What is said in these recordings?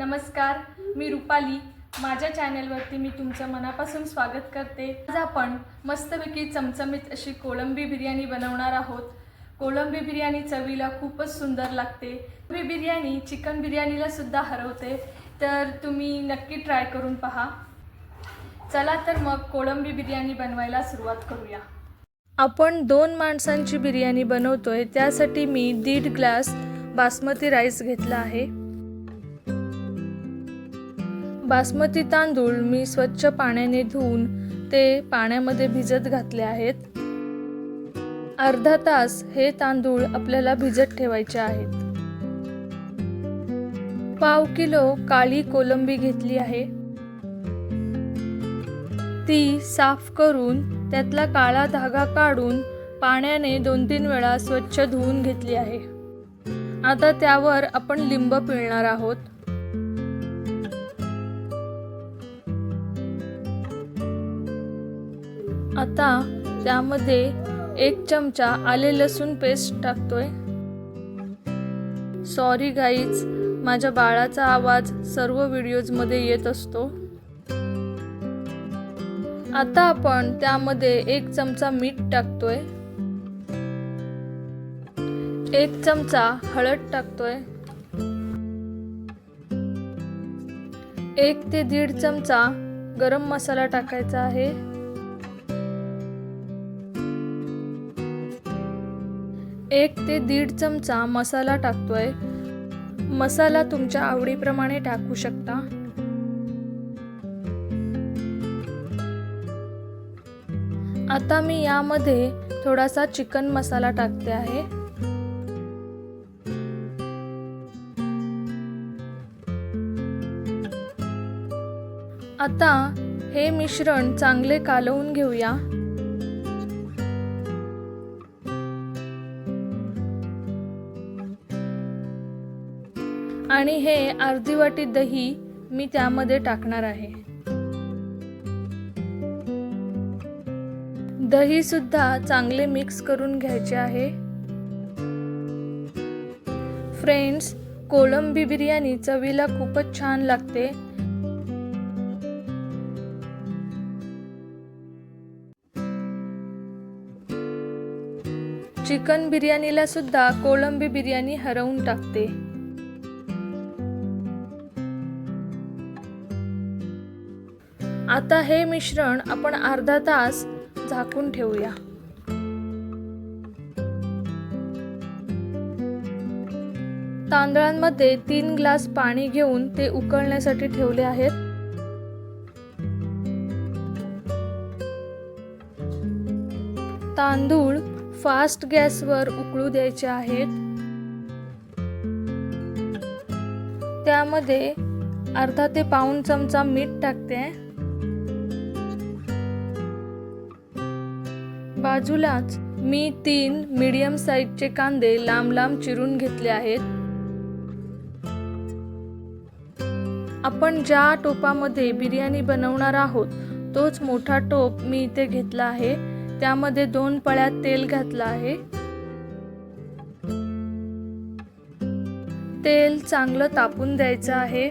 नमस्कार मी रुपाली. माझ्या चॅनलवरती मी तुमचं मनापासून स्वागत करते. आज आपण मस्तपैकी चमचमीत अशी कोळंबी बिर्याणी बनवणार आहोत. कोळंबी बिर्याणी चवीला खूपच सुंदर लागते. कोळंबी बिर्याणी चिकन बिर्याणीला सुद्धा हरवते. तर तुम्ही नक्की ट्राय करून पहा. चला तर मग कोळंबी बिर्याणी बनवायला सुरुवात करूया. आपण दोन माणसांची बिर्याणी बनवतोय. त्यासाठी मी दीड ग्लास बासमती राईस घेतला आहे. बासमती तांदूळ मी स्वच्छ पाण्याने धुवून ते पाण्यामध्ये भिजत घातले आहेत. अर्धा तास हे तांदूळ आपल्याला भिजत ठेवायचे आहेत. पाव किलो काळी कोलंबी घेतली आहे. ती साफ करून त्यातला काळा धागा काढून पाण्याने दोन तीन वेळा स्वच्छ धुवून घेतली आहे. आता त्यावर आपण लिंब पिळणार आहोत. आता त्यामध्ये एक चमचा आले लसूण पेस्ट टाकतोय. सॉरी गाईज माझ्या बाळाचा आवाज सर्व व्हिडिओजमध्ये येत असतो. आता आपण त्यामध्ये एक चमचा मीठ टाकतोय. एक चमचा हळद टाकतोय. एक ते दीड चमचा गरम मसाला टाकायचा आहे. एक ते दीड चमचा मसाला टाकतोय. मसाला तुमच्या आवडीप्रमाणे टाकू शकता. आता मी यामध्ये थोडासा चिकन मसाला टाकते आहे. आता हे मिश्रण चांगले कालवून घेऊया. आणि हे अर्धी वाटी दही मी त्यामध्ये टाकणार आहे. दही सुद्धा चांगले मिक्स करून घ्यायचे आहे. फ्रेंड्स कोळंबी बिर्याणी चवीला खूपच छान लागते. चिकन बिर्याणीला सुद्धा कोळंबी बिर्याणी हरवून टाकते. आता हे मिश्रण आपण अर्धा तास झाकून ठेवूया. तांदळांमध्ये तीन ग्लास पाणी घेऊन ते उकळण्यासाठी ठेवले आहेत. तांदूळ फास्ट गॅसवर उकळू द्यायचे आहेत. त्यामध्ये अर्धा ते पाऊण चमचा मीठ टाकते. बाजूलाच मी तीन मीडियम साईजचे कांदे लांब लांब चिरून घेतले आहेत. आपण ज्या टोपामध्ये बिर्याणी बनवणार आहोत तोच मोठा टोप मी इथे घेतला आहे. त्यामध्ये दोन पळ्यात तेल घातलं आहे. तेल चांगलं तापून द्यायचं आहे.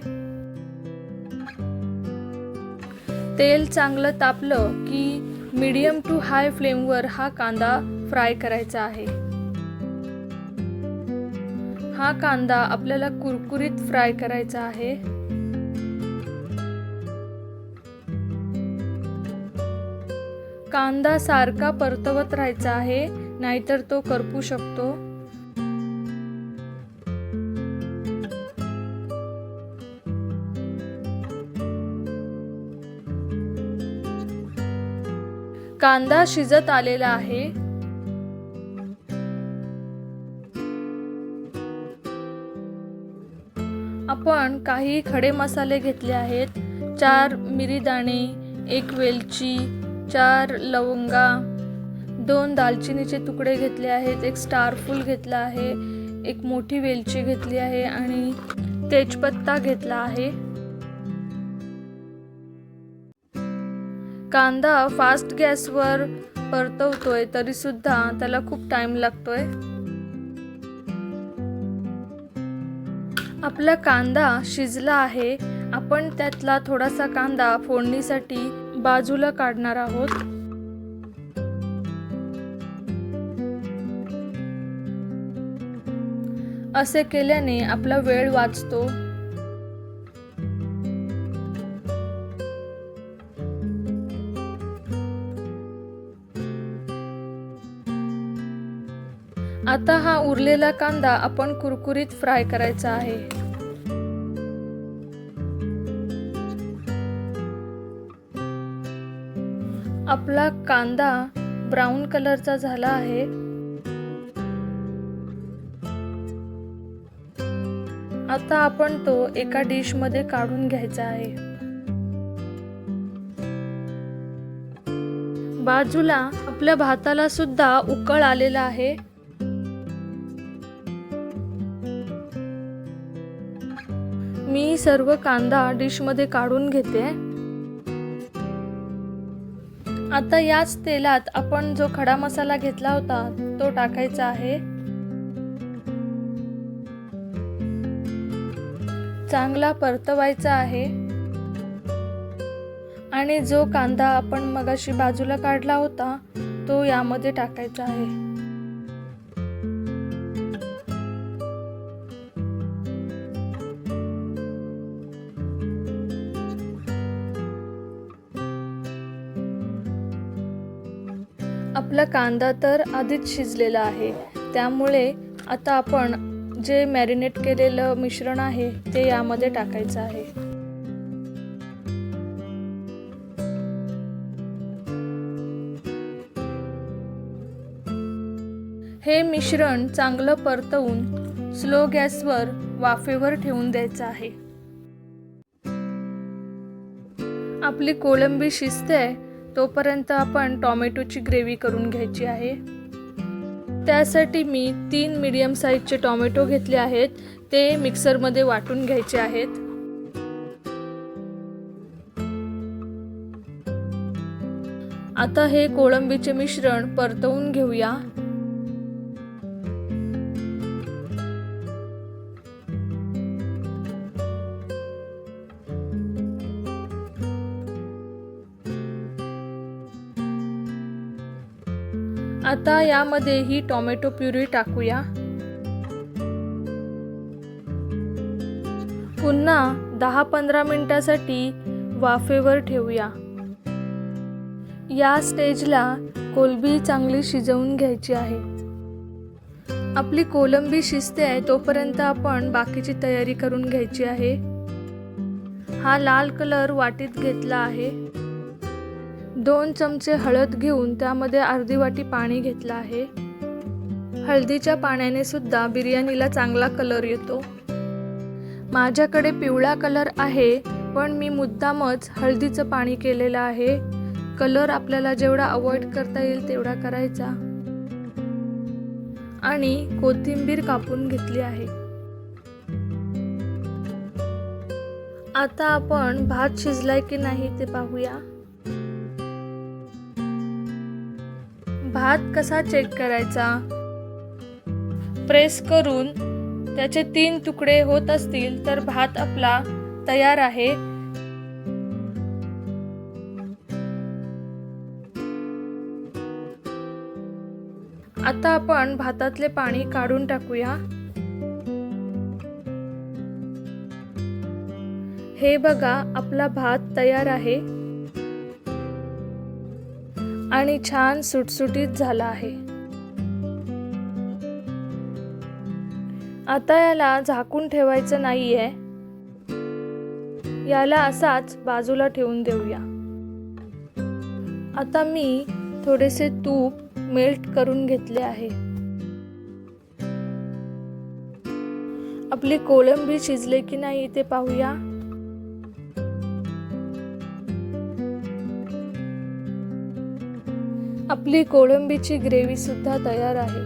तेल चांगलं तापलं की मीडियम टू हाय फ्लेमवर हा कांदा फ्राय करायचा आहे. हा कांदा आपल्याला कुरकुरीत फ्राय करायचा आहे. कांदा सारखा परतवत राहायचा आहे नाहीतर तो करपू शकतो. कांदा शिजत आलेला आहे. आपण काही खडे मसाले घेतले आहेत. चार मिरीदाणे एक वेलची चार लवंगा दोन दालचिनीचे तुकडे घेतले आहेत एक स्टारफूल घेतला आहे एक मोठी वेलची घेतली आहे आणि तेजपत्ता घेतला आहे. कांदा फास्ट गॅसवर परतवतोय तरीसुद्धा त्याला खूप टाईम लागतोय. आपला कांदा शिजला आहे आपण त्यातला थोडासा कांदा फोडणीसाठी बाजूला काढणार आहोत. असे केल्याने आपला वेळ वाचतो. उरलेला कांदा आपण कुरकुरीत फ्राय करायचा आहे. आपला कांदा ब्राऊन कलरचा झाला आहे. आता आपण तो एका डिशमध्ये काढून घ्यायचा आहे. बाजूला आपल्या भाताला सुद्धा उकळ आलेला आहे. मी सर्व कांदा डिशमध्ये काढून घेते. आता याच तेलात आपण जो खडा मसाला घेतला होता तो टाकायचा आहे. चांगला परतवायचा आहे. आणि जो कांदा आपण मगाशी बाजूला काढला होता तो यामध्ये टाकायचा आहे. आपला कांदा तर आधीच शिजलेला आहे. त्यामुळे आता आपण जे मॅरिनेट केलेलं मिश्रण आहे ते यामध्ये टाकायचं आहे. हे मिश्रण चांगलं परतवून स्लो गॅसवर वाफेवर ठेवून द्यायचं आहे. आपली कोळंबी शिजते तोपर्यंत आपण टॉमॅटोची ग्रेव्ही करून घ्यायची आहे. त्यासाठी मी तीन मीडियम साईजचे टॉमॅटो घेतले आहेत. ते मिक्सरमध्ये वाटून घ्यायचे आहेत. आता हे कोळंबीचे मिश्रण परतवून घेऊया. आता यामध्ये ही टोमॅटो प्युरी टाकूया. पुन्हा दहा पंधरा मिनटासाठी वाफेवर ठेवूया. या स्टेजला कोलंबी चांगली शिजवून घ्यायची आहे. आपली कोलंबी शिजते आहे तोपर्यंत आपण बाकीची तयारी करून घ्यायची आहे. हा लाल कलर वाटीत घेतला आहे. दोन चमचे हळद घेऊन त्यामध्ये अर्धी वाटी पाणी घेतलं आहे. हळदीच्या पाण्याने सुद्धा बिर्याणीला चांगला कलर येतो. माझ्याकडे पिवळा कलर आहे पण मी मुद्दामच हळदीचं पाणी केलेलं आहे. कलर आपल्याला जेवढा अवॉइड करता येईल तेवढा करायचा. आणि कोथिंबीर कापून घेतली आहे. आता आपण भात शिजलाय की नाही ते पाहूया. भात कसा चेक करायचा? प्रेस करून त्याचे तीन तुकडे होत असतील तर भात आपला तयार आहे. आता आपण भातातले पाणी काढून टाकूया. हे बघा आपला भात तयार आहे. आणि छान सुटसुटीत झाला आहे. आता याला झाकून ठेवायचं नाहीये. याला असाच बाजूला ठेवून देऊया. आता मी थोडेसे तूप मेल्ट करून घेतले आहे. आपली कोळंबी शिजले की नाही ते पाहूया. आपली कोळंबीची ग्रेव्ही सुद्धा तयार आहे.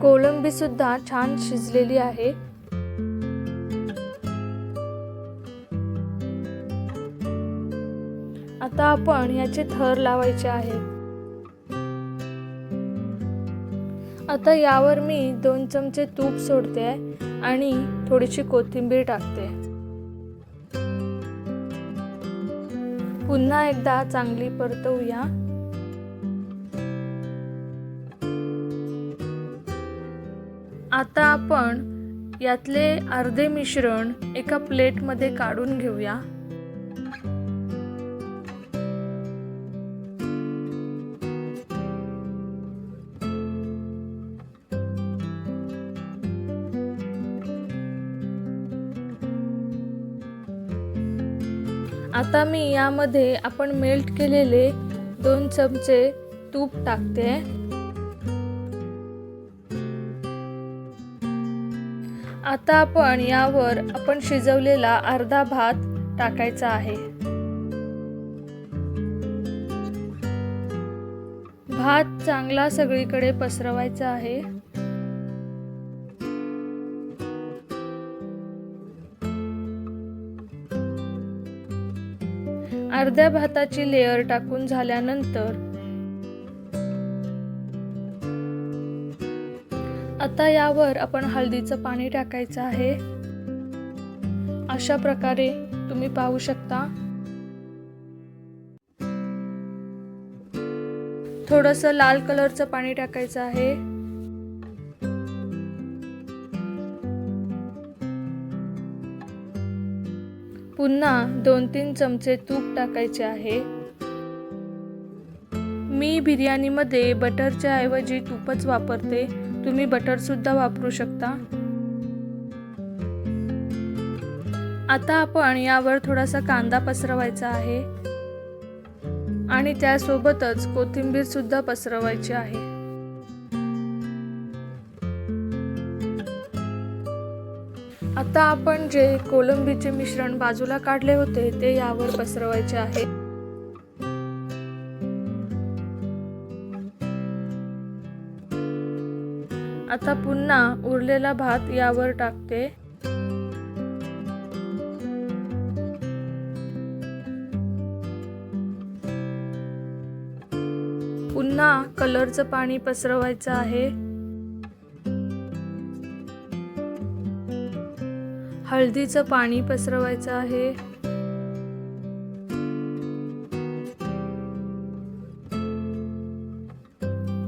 कोळंबी सुद्धा छान शिजलेली आहे. आता आपण याचे थर लावायचे आहेत आता यावर मी दोन चमचे तूप सोडते आणि थोडीशी कोथिंबीर टाकते. पुन्हा एकदा चांगली परतवूया. आता आपण यातले अर्धे मिश्रण एका प्लेटमध्ये काढून घेऊया. आता मी यामध्ये आपण मेल्ट केलेले दोन चमचे तूप टाकते. आता आपण यावर आपण शिजवलेला अर्धा भात टाकायचा आहे. भात चांगला सगळीकडे पसरवायचा आहे. अर्ध्या भाताची लेअर टाकून झाल्यानंतर आता यावर आपण हळदीचं पाणी टाकायचं आहे. अशा प्रकारे तुम्ही पाहू शकता. थोडंसं लाल कलरचं पाणी टाकायचं आहे. पुन्हा दोन तीन चमचे तूप टाकायचे आहे. मी बिर्याणीमध्ये बटरच्या ऐवजी तूपच वापरते. तुम्ही बटरसुद्धा वापरू शकता. आता आपण यावर थोडासा कांदा पसरवायचा आहे. आणि त्यासोबतच कोथिंबीर सुद्धा पसरवायची आहे. आता आपण जे कोलंबीचे मिश्रण बाजूला काढले होते ते यावर पसरवायचे आहे. आता पुन्हा उरलेला भात यावर टाकते. पुन्हा कलरचं पाणी पसरवायचं आहे. हळदीचं पाणी पसरवायचं आहे.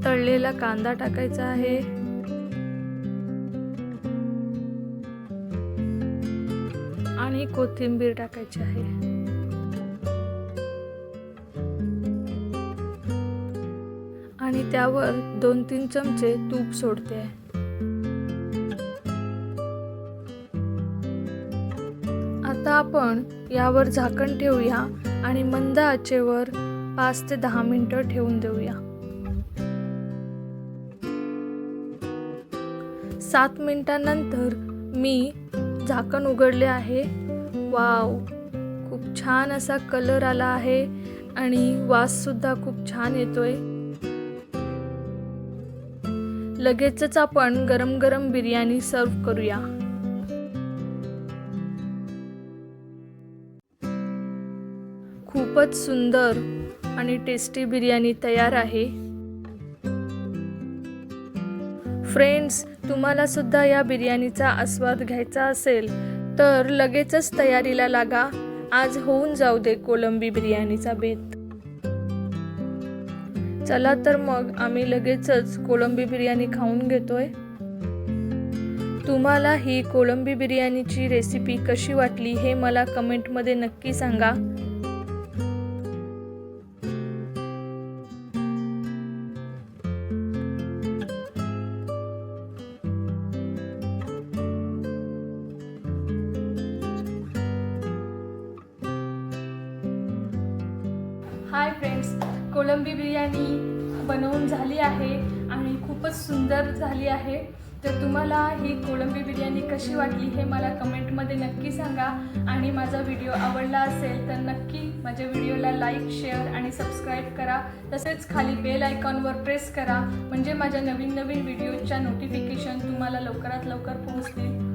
तळलेला कांदा टाकायचा आहे. आणि कोथिंबीर टाकायची आहे. आणि त्यावर दोन तीन चमचे तूप सोडते. आपण यावर झाकण ठेवूया आणि मंद आचेवर पाच ते दहा मिनटं ठेवून देऊया. सात मिनटानंतर मी झाकण उघडले आहे. वाव! खूप छान असा कलर आला आहे आणि वाससुद्धा खूप छान येतोय. लगेचच आपण गरम गरम बिर्याणी सर्व करूया. खूपच सुंदर आणि टेस्टी बिर्याणी तयार आहे. फ्रेंड्स तुम्हाला सुद्धा या बिर्याणीचा आस्वाद घ्यायचा असेल तर लगेचच तयारीला लागा. आज होऊन जाऊ दे कोलंबी बिर्याणीचा बेत. चला तर मग आम्ही लगेचच कोलंबी बिर्याणी खाऊन घेतोय. तुम्हाला ही कोलंबी बिर्याणीची रेसिपी कशी वाटली हे मला कमेंटमध्ये नक्की सांगा. हाय फ्रेंड्स कोलंबी बिर्याणी बनवून झाली आहे आणि खूपच सुंदर झाली आहे. तर तुम्हाला ही कोलंबी बिर्याणी कशी वाटली हे मला कमेंटमध्ये नक्की सांगा. आणि माझा व्हिडिओ आवडला असेल तर नक्की माझ्या व्हिडिओला लाईक शेअर आणि सबस्क्राईब करा. तसेच खाली बेल आयकॉनवर प्रेस करा. म्हणजे माझ्या नवीन नवीन व्हिडिओच्या नोटिफिकेशन तुम्हाला लवकरात लवकर पोहोचतील.